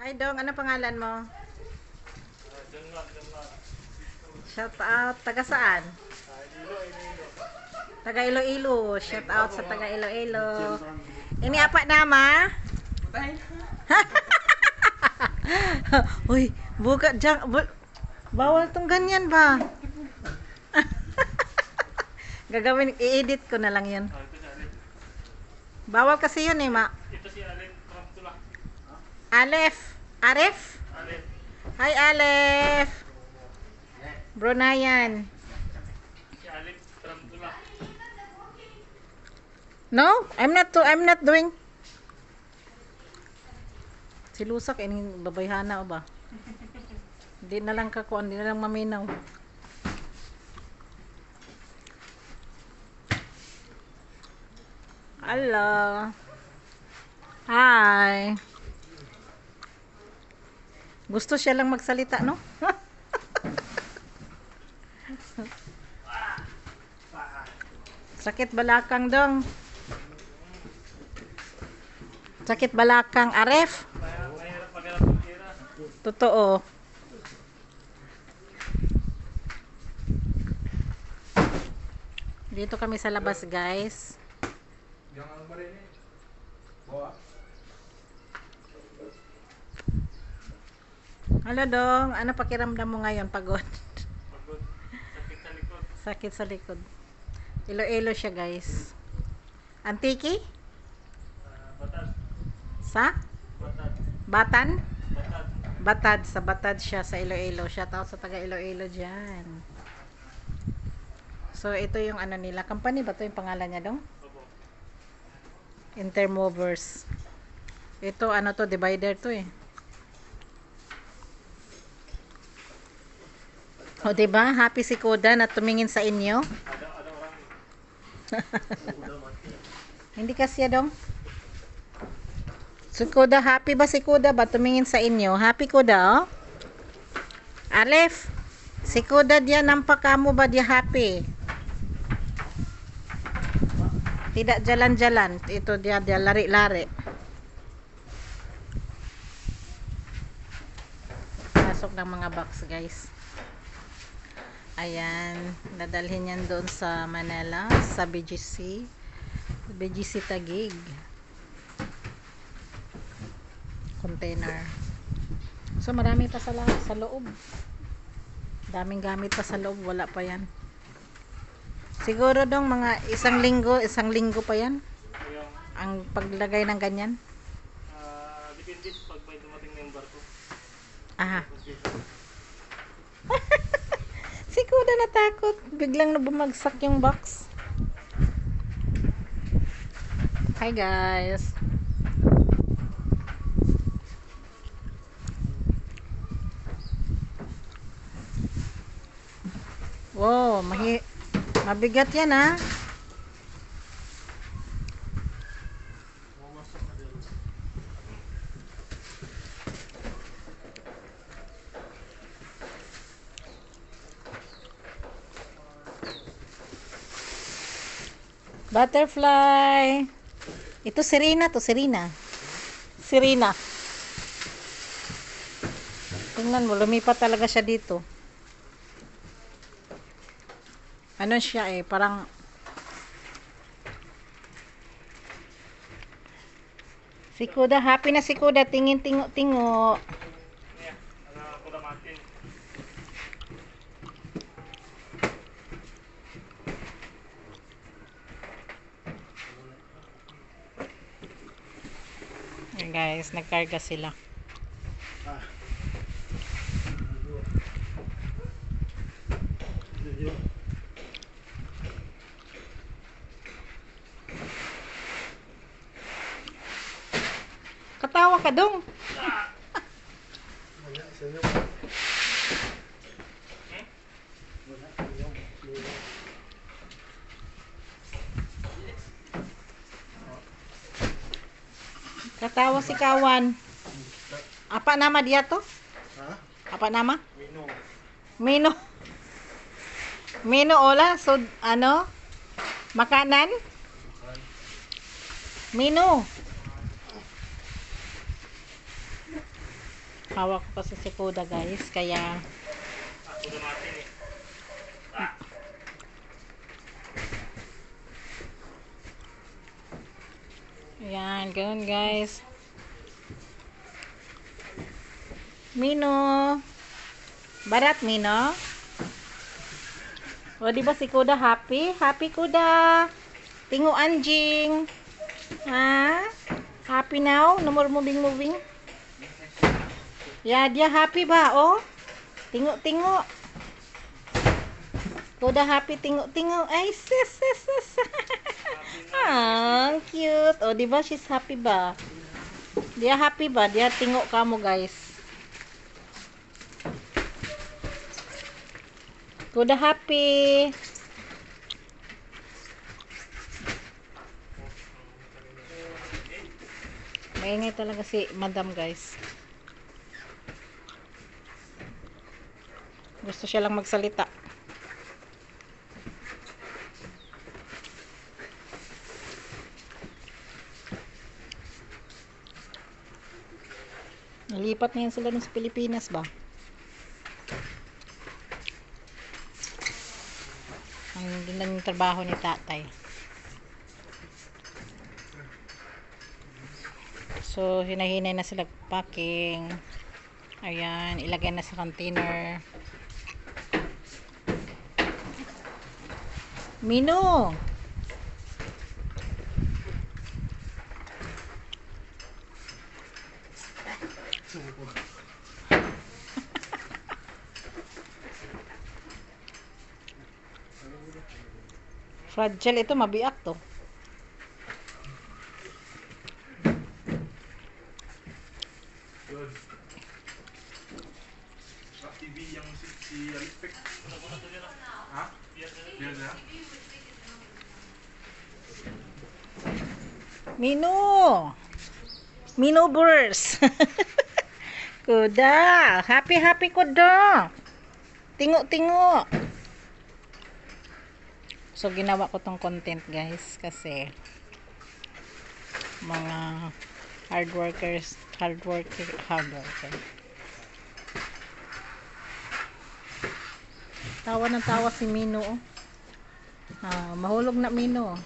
Hi Dong, ano pangalan mo? Shout out, taga saan? Taga Iloilo. Shout out sa taga Iloilo. Ini apa nama? Uy, buka jang bu- bawal tong ganyan ba? Gagawin, i-edit ko na lang yun. Bawal kasi yun eh, ma. Ito si Ramtula. Alef. Aref? Allen. Hi, Alef. Brunayan. No, I'm not to, I'm not doing. Si Lusak ini babayhana o ba? Hindi na lang kakuan, hindi na lang maminaw. Hello. Hi. Gusto siya lang magsalita, no? Sakit balakang dong. Sakit balakang aref. Totoo. Dito kami sa labas, guys. Jangan marini. Bawa. Halo, Dong. Ano pakiramdam mo ngayon? Pagod. Pagod. Sakit sa likod. Sakit sa likod. Ilo-ilo siya, guys. Antiki? Ah, batad. Sa? Batad. Batan? Batad. Batad. Sa Batad siya, sa Iloilo. Shout out sa taga Iloilo dyan. So, ito yung ano nila. Company ba to yung pangalan niya, Dong? Opo. Intermovers. Ito, ano to, divider to eh. O, diba? Happy si Koda na tumingin sa inyo. Hindi kasi dong. Si Koda, happy ba si Koda ba tumingin sa inyo? Happy Koda, oh? Alef, si Koda dia nampak kamu ba dia happy? Tidak jalan-jalan. Ito dia dia lari-lari. Pasok ng mga box, guys. Ayan, dadalhin yan doon sa Manila, sa BGC. BGC Tagig. Container. So, marami pa sa, sa loob. Daming gamit pa sa loob. Wala pa yan. Siguro dong mga isang linggo, isang linggo pa yan. Ang paglagay ng ganyan. ah, depende pag may dumating na yung barko. Ah, si Kuda natakot. Biglang na bumagsak yung box. Hi guys. Wow, mahi mabigat yan ah. Pumasok na din. Butterfly. Ito Serena to, Serena. Serena. Tingnan mo, lumipat talaga siya dito. Ano siya eh, parang Si Kuda, happy na si Kuda, tingin tingo tingo. Niya, ano ako na matin. Ayan, guys, nagkarga sila. Katawa ka dong. Banyak senyum. Banyak senyum. Katawa si Kawan. Apa nama dia? Hah? Apa nama? Minum. Mino. Mino ola, so ano? Makanan? Mino. Hawak ko kasi si Kuda guys. Kaya Ayan, ganun guys. Mino. Barat, Mino. O, di ba si Kuda happy? Happy Kuda. Tingo anjing. Ha? Happy now? No more moving moving? Yeah, dia happy ba? Oh? Tingo, tingo. Kuda happy, tingo, tingo. Ay, sis, sis, sis. Ah. O, di ba she's happy ba? Dia happy ba? Dia tingo ka mo, guys. Kuda happy. Maingay talaga si madam, guys. Gusto siya lang magsalita. Nalipat na yan sila sa Pilipinas ba? Ang lang yung trabaho ni tatay. So, hinahinay na sila packing. Ayan, ilagay na sa container. Mino! Fragile ito, mabiyak to. Yun. Ah, TV yung si, si Alipek. Ha? Yan na? Mino! Mino burst! kuda! Happy, happy kuda! Tingo-tingo! So, ginawa ko tong content guys kasi mga hard workers, hard worker, hard worker. Tawa ng tawa si Mino. oh. Ah, mahulog na Mino.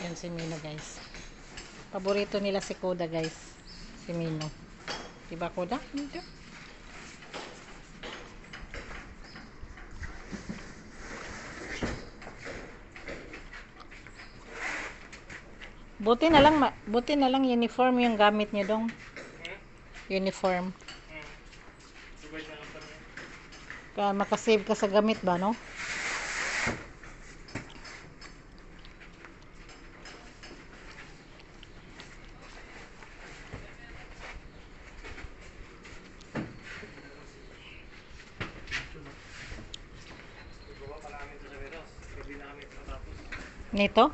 Yan si Mino guys. Paborito nila si Koda guys. Si Mino. Diba Koda? Hindi. Buti na lang, buti na lang uniform yung gamit niyo dong. Uniform. Hmm. Lang kami. Kaya makasave ka sa gamit ba, no? Ibawa pa namin ito sa warehouse. Hindi namin matapos. Nito?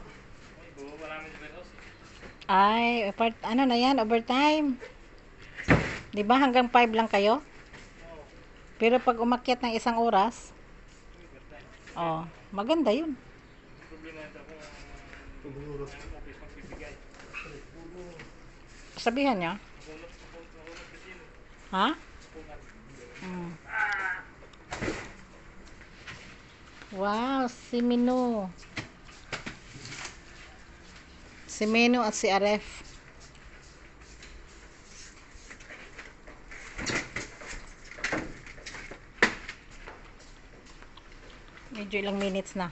Ay, part, ano na yan, overtime. Di ba hanggang 5 lang kayo? Pero pag umakyat ng isang oras, oh, maganda yun. Sabihan niya. Ha? Mm. Wow, si Mino. Si Mino at si Aref. Medyo ilang minutes na.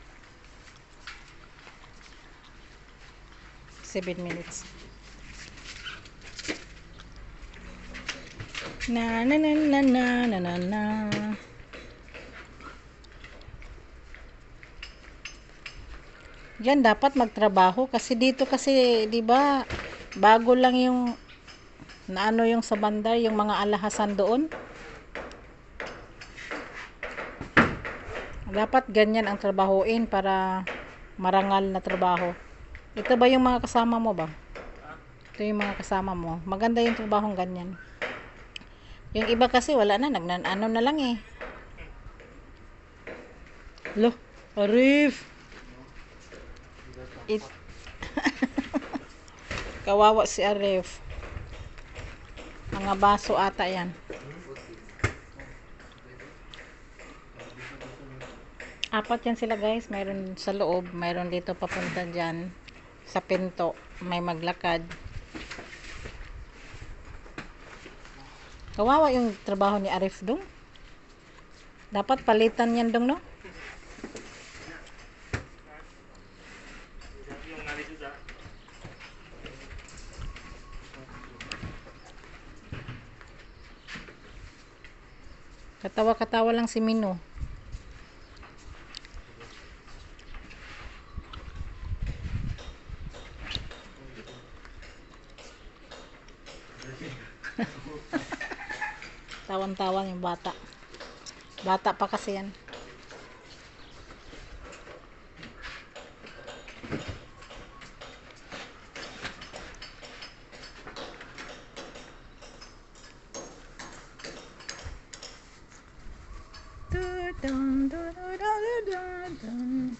7 minutes. Na na na na na na na na. Yan dapat magtrabaho kasi dito kasi 'di ba bago lang yung naano yung sa bandar yung mga alahasan doon. Dapat ganyan ang trabahuin para marangal na trabaho. Ito ba yung mga kasama mo ba? Ito yung mga kasama mo. Maganda yung trabahong ganyan. Yung iba kasi wala na. Nagnan ano na lang eh. Lo, Arif. It Kawawa si Arif. Mga baso ata yan. Apat yan sila guys. Mayroon sa loob. Mayroon dito papunta dyan. Sa pinto. May maglakad. Kawawa yung trabaho ni Arif dong. Dapat palitan yan dong no? Katawa-katawa lang si Mino. Tawan-tawan yung bata. Bata pa kasi yan. Dun, dun, dun, dun, dun?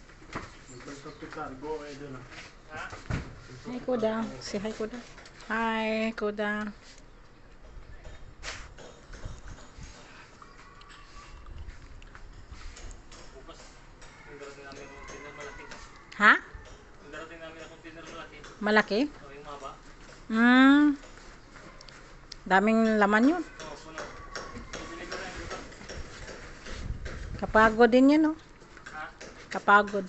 Hi, Kuda. Say hi, Kuda. Hi, Kuda. Ha? Malaki. Malaki? Hmm. Daming laman yun. Kapagod din yan, oh. Ha? Kapagod.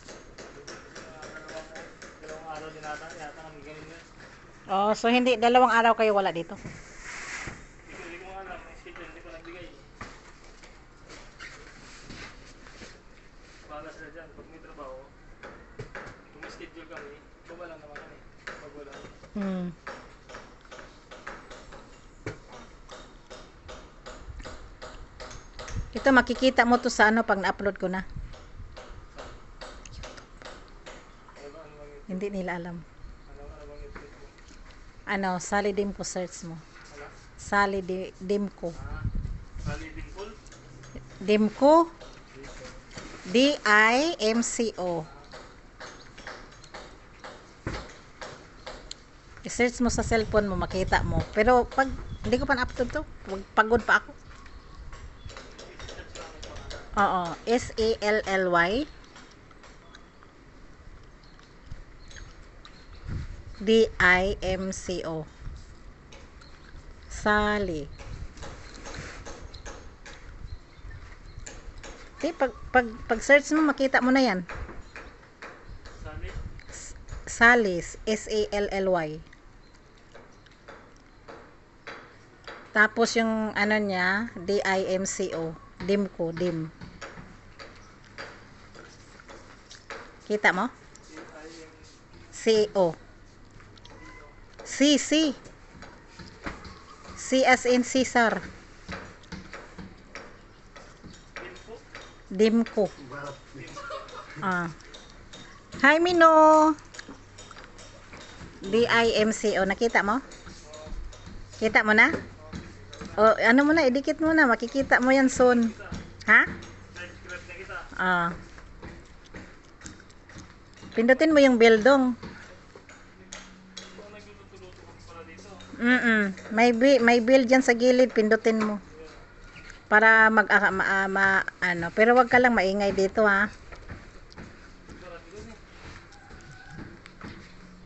Dalawang araw din ata. Yata kami ganun yun. Oh, so hindi, dalawang araw kayo wala dito. Hindi ko alam. May schedule. Hindi ko nagbigay. Bahala sila dyan. Pag may trabaho, kung may schedule kami, baba lang naman kami. Pag wala. Hmm. Ito, makikita mo to sa ano pag na-upload ko na. Yun? Hindi nila alam. Ano, Sally Dimco search mo. Sally Di- Dimco. Ah, Sally Dimple? Dimco. D-I-M-C-O. I-search mo sa cellphone mo, makita mo. Pero pag hindi ko pa na-upload to, pagod pa ako. Oo, S-A-L-L-Y D-I-M-C-O Sally. Okay, pag, pag, pag search mo, makita mo na yan. Sally? Sally. Tapos yung ano niya, D-I-M-C-O. Dimco, dim. Kita mo? C-O. C, C. As in Caesar. Dimco. Ah. Hi, Mino. D-I-M-C-O. Nakita mo? Kita mo na? O, ano mo na, idikit mo na. Makikita mo yan soon. Ha? Ah. Pindutin mo yung pala dito. Mm May, may bill dyan sa gilid. Pindutin mo. Para mag, ah, ma, ah, ma- ano. Pero wag ka lang maingay dito, ha?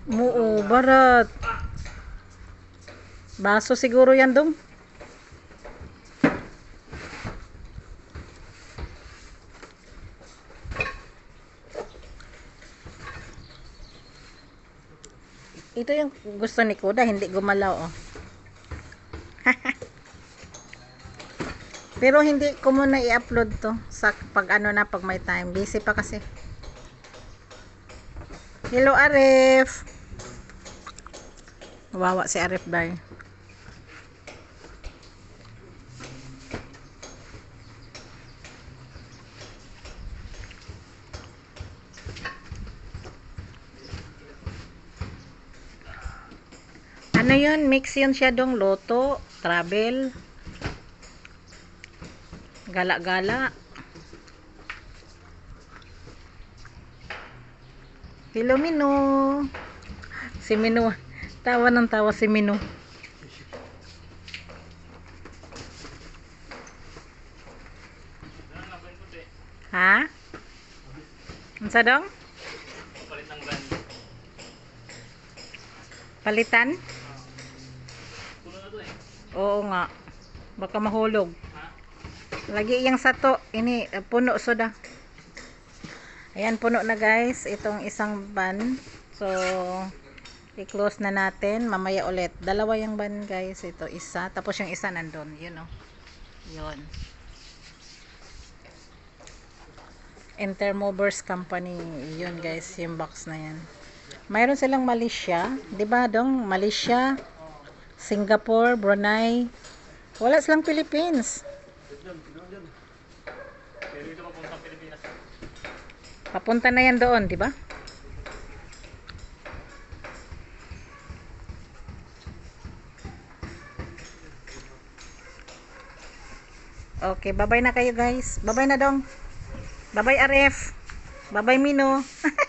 Moo, barat. Baso siguro yan dong. Ito yung gusto ni Kuda, hindi gumalaw, oh. Pero hindi ko muna i-upload to sa pag ano na, pag may time. Busy pa kasi. Hello, Arif. Wawa si Arif Day. Ano yun? Mix yun siya dong loto, travel, gala-gala. Hello, Mino. Si Mino. Tawa ng tawa si Mino. Ha? Unsa dong? Palit ng brand. Palitan? Oo nga. Baka mahulog. Ha? Lagi iyang sato. Ini, eh, puno soda. Ayan, puno na guys. Itong isang ban. So, i-close na natin. Mamaya ulit. Dalawa yung ban guys. Ito, isa. Tapos yung isa nandun. Yun o. Yun. Intermovers Company. Yun guys, yung box na yan. Mayroon silang Malaysia. 'Di ba dong? Malaysia, Singapore, Brunei. Wala silang Philippines. Papunta na yan doon, di ba? Okay, bye-bye na kayo guys. Bye-bye na dong. Bye-bye RF. Bye-bye Mino.